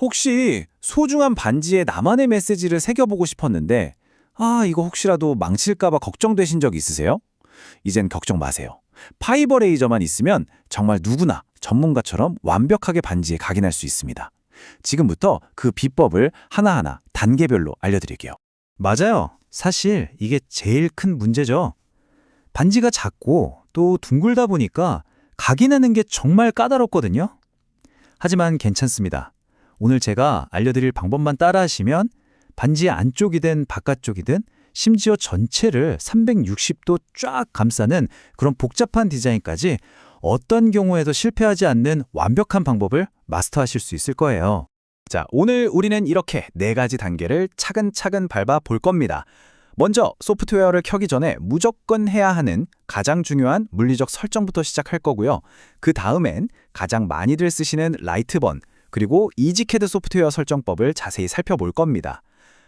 혹시 소중한 반지에 나만의 메시지를 새겨보고 싶었는데, 아, 이거 혹시라도 망칠까봐 걱정되신 적 있으세요? 이젠 걱정 마세요. 파이버 레이저만 있으면 정말 누구나 전문가처럼 완벽하게 반지에 각인할 수 있습니다. 지금부터 그 비법을 하나하나 단계별로 알려드릴게요. 맞아요. 사실 이게 제일 큰 문제죠. 반지가 작고 또 둥글다 보니까 각인하는 게 정말 까다롭거든요. 하지만 괜찮습니다. 오늘 제가 알려드릴 방법만 따라하시면 반지의 안쪽이든 바깥쪽이든 심지어 전체를 360도 쫙 감싸는 그런 복잡한 디자인까지 어떤 경우에도 실패하지 않는 완벽한 방법을 마스터하실 수 있을 거예요. 자, 오늘 우리는 이렇게 네 가지 단계를 차근차근 밟아 볼 겁니다. 먼저 소프트웨어를 켜기 전에 무조건 해야 하는 가장 중요한 물리적 설정부터 시작할 거고요. 그 다음엔 가장 많이들 쓰시는 라이트번, 그리고 이지캐드 소프트웨어 설정법을 자세히 살펴볼 겁니다.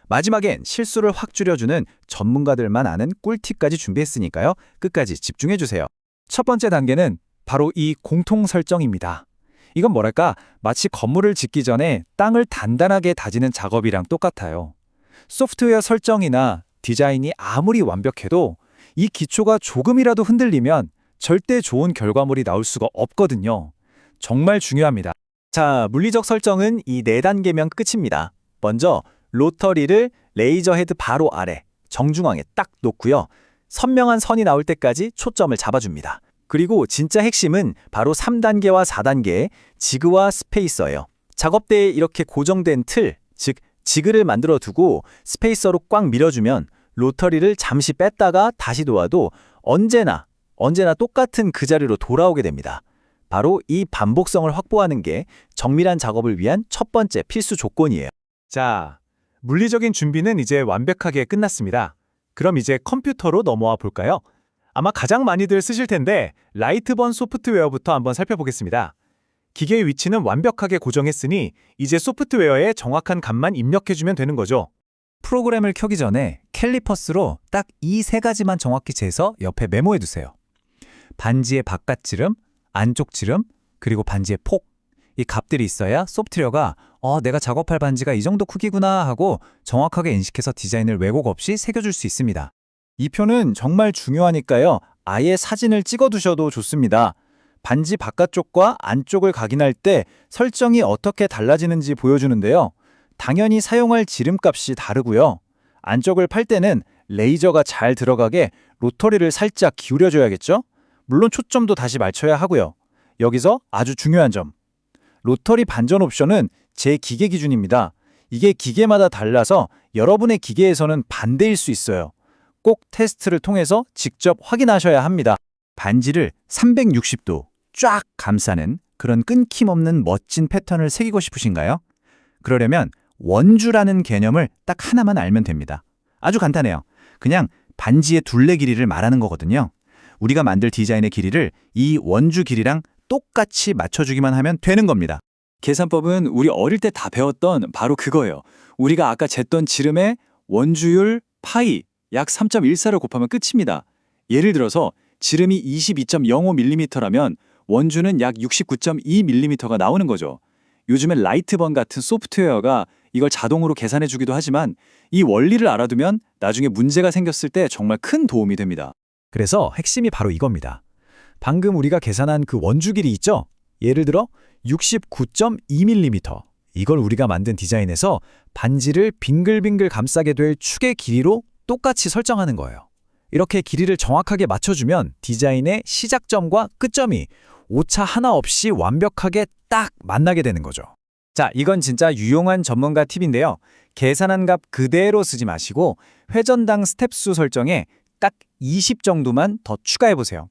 마지막엔 실수를 확 줄여주는 전문가들만 아는 꿀팁까지 준비했으니까요. 끝까지 집중해주세요. 첫 번째 단계는 바로 이 공통 설정입니다. 이건 뭐랄까 마치 건물을 짓기 전에 땅을 단단하게 다지는 작업이랑 똑같아요. 소프트웨어 설정이나 디자인이 아무리 완벽해도 이 기초가 조금이라도 흔들리면 절대 좋은 결과물이 나올 수가 없거든요. 정말 중요합니다. 자, 물리적 설정은 이네 단계면 끝입니다. 먼저 로터리를 레이저 헤드 바로 아래 정중앙에 딱 놓고요. 선명한 선이 나올 때까지 초점을 잡아줍니다. 그리고 진짜 핵심은 바로 3단계와 4단계의 지그와 스페이서예요. 작업대에 이렇게 고정된 틀, 즉 지그를 만들어 두고 스페이서로 꽉 밀어주면 로터리를 잠시 뺐다가 다시 놓아도 언제나 언제나 똑같은 그 자리로 돌아오게 됩니다. 바로 이 반복성을 확보하는 게 정밀한 작업을 위한 첫 번째 필수 조건이에요. 자, 물리적인 준비는 이제 완벽하게 끝났습니다. 그럼 이제 컴퓨터로 넘어와 볼까요? 아마 가장 많이들 쓰실 텐데 라이트번 소프트웨어부터 한번 살펴보겠습니다. 기계의 위치는 완벽하게 고정했으니 이제 소프트웨어에 정확한 값만 입력해주면 되는 거죠. 프로그램을 켜기 전에 캘리퍼스로 딱 이 세 가지만 정확히 재서 옆에 메모해 두세요. 반지의 바깥 지름, 안쪽 지름, 그리고 반지의 폭. 이 값들이 있어야 소프트웨어가 어, 내가 작업할 반지가 이 정도 크기구나 하고 정확하게 인식해서 디자인을 왜곡 없이 새겨줄 수 있습니다. 이 표는 정말 중요하니까요. 아예 사진을 찍어 두셔도 좋습니다. 반지 바깥쪽과 안쪽을 각인할 때 설정이 어떻게 달라지는지 보여주는데요. 당연히 사용할 지름값이 다르고요. 안쪽을 팔 때는 레이저가 잘 들어가게 로터리를 살짝 기울여줘야겠죠? 물론 초점도 다시 맞춰야 하고요. 여기서 아주 중요한 점. 로터리 반전 옵션은 제 기계 기준입니다. 이게 기계마다 달라서 여러분의 기계에서는 반대일 수 있어요. 꼭 테스트를 통해서 직접 확인하셔야 합니다. 반지를 360도 쫙 감싸는 그런 끊김없는 멋진 패턴을 새기고 싶으신가요? 그러려면 원주라는 개념을 딱 하나만 알면 됩니다. 아주 간단해요. 그냥 반지의 둘레 길이를 말하는 거거든요. 우리가 만들 디자인의 길이를 이 원주 길이랑 똑같이 맞춰주기만 하면 되는 겁니다. 계산법은 우리 어릴 때 다 배웠던 바로 그거예요. 우리가 아까 쟀던 지름의 원주율 파이 약 3.14를 곱하면 끝입니다. 예를 들어서 지름이 22.05mm라면 원주는 약 69.2mm가 나오는 거죠. 요즘에 라이트번 같은 소프트웨어가 이걸 자동으로 계산해 주기도 하지만 이 원리를 알아두면 나중에 문제가 생겼을 때 정말 큰 도움이 됩니다. 그래서 핵심이 바로 이겁니다. 방금 우리가 계산한 그 원주 길이 있죠? 예를 들어 69.2mm. 이걸 우리가 만든 디자인에서 반지를 빙글빙글 감싸게 될 축의 길이로 똑같이 설정하는 거예요. 이렇게 길이를 정확하게 맞춰주면 디자인의 시작점과 끝점이 오차 하나 없이 완벽하게 딱 만나게 되는 거죠. 자, 이건 진짜 유용한 전문가 팁인데요. 계산한 값 그대로 쓰지 마시고 회전당 스텝 수 설정에 딱 20 정도만 더 추가해 보세요.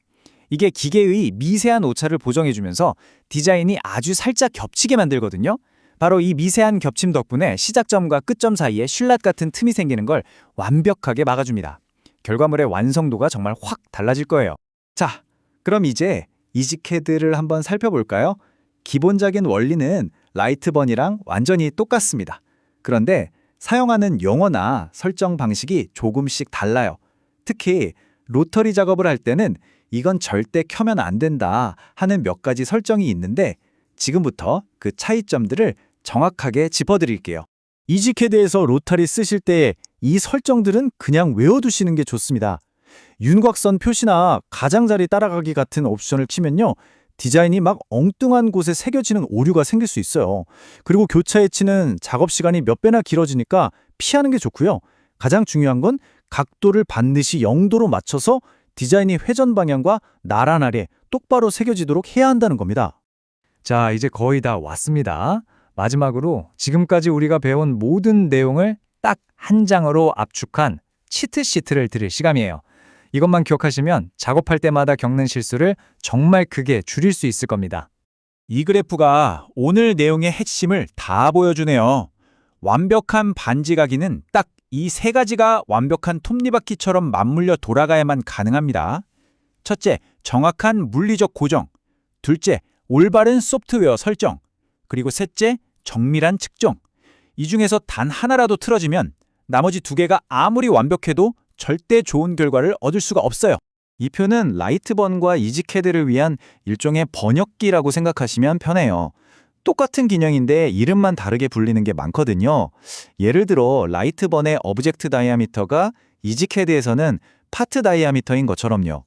이게 기계의 미세한 오차를 보정해주면서 디자인이 아주 살짝 겹치게 만들거든요. 바로 이 미세한 겹침 덕분에 시작점과 끝점 사이에 쉴랏 같은 틈이 생기는 걸 완벽하게 막아줍니다. 결과물의 완성도가 정말 확 달라질 거예요. 자, 그럼 이제 이지캐드를 한번 살펴볼까요? 기본적인 원리는 라이트번이랑 완전히 똑같습니다. 그런데 사용하는 용어나 설정 방식이 조금씩 달라요. 특히 로터리 작업을 할 때는 이건 절대 켜면 안 된다 하는 몇 가지 설정이 있는데 지금부터 그 차이점들을 정확하게 짚어드릴게요. 이지캐드에서 로타리 쓰실 때 이 설정들은 그냥 외워두시는 게 좋습니다. 윤곽선 표시나 가장자리 따라가기 같은 옵션을 치면요. 디자인이 막 엉뚱한 곳에 새겨지는 오류가 생길 수 있어요. 그리고 교차 해치는 작업 시간이 몇 배나 길어지니까 피하는 게 좋고요. 가장 중요한 건 각도를 반드시 0도로 맞춰서 디자인이 회전 방향과 나란하게 똑바로 새겨지도록 해야 한다는 겁니다. 자, 이제 거의 다 왔습니다. 마지막으로 지금까지 우리가 배운 모든 내용을 딱 한 장으로 압축한 치트시트를 드릴 시간이에요. 이것만 기억하시면 작업할 때마다 겪는 실수를 정말 크게 줄일 수 있을 겁니다. 이 그래프가 오늘 내용의 핵심을 다 보여주네요. 완벽한 반지가기는 딱 이 세 가지가 완벽한 톱니바퀴처럼 맞물려 돌아가야만 가능합니다. 첫째, 정확한 물리적 고정. 둘째, 올바른 소프트웨어 설정. 그리고 셋째, 정밀한 측정. 이 중에서 단 하나라도 틀어지면 나머지 두 개가 아무리 완벽해도 절대 좋은 결과를 얻을 수가 없어요. 이 표는 라이트번과 이지캐드를 위한 일종의 번역기라고 생각하시면 편해요. 똑같은 기능인데 이름만 다르게 불리는 게 많거든요. 예를 들어 라이트번의 오브젝트 다이아미터가 이지캐드에서는 파트 다이아미터인 것처럼요.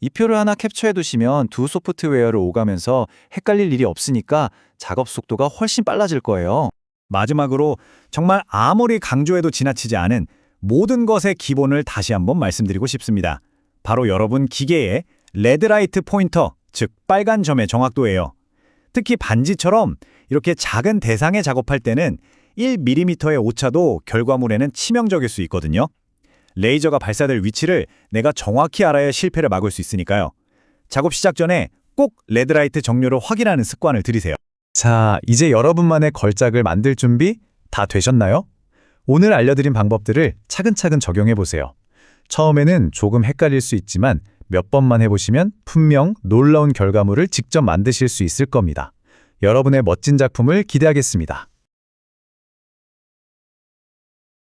이 표를 하나 캡처해 두시면 두 소프트웨어를 오가면서 헷갈릴 일이 없으니까 작업 속도가 훨씬 빨라질 거예요. 마지막으로 정말 아무리 강조해도 지나치지 않은 모든 것의 기본을 다시 한번 말씀드리고 싶습니다. 바로 여러분 기계의 레드라이트 포인터, 즉 빨간 점의 정확도예요. 특히 반지처럼 이렇게 작은 대상에 작업할 때는 1mm의 오차도 결과물에는 치명적일 수 있거든요. 레이저가 발사될 위치를 내가 정확히 알아야 실패를 막을 수 있으니까요. 작업 시작 전에 꼭 레드라이트 정료를 확인하는 습관을 들이세요. 자, 이제 여러분만의 걸작을 만들 준비 다 되셨나요? 오늘 알려드린 방법들을 차근차근 적용해 보세요. 처음에는 조금 헷갈릴 수 있지만 몇 번만 해보시면 분명 놀라운 결과물을 직접 만드실 수 있을 겁니다. 여러분의 멋진 작품을 기대하겠습니다.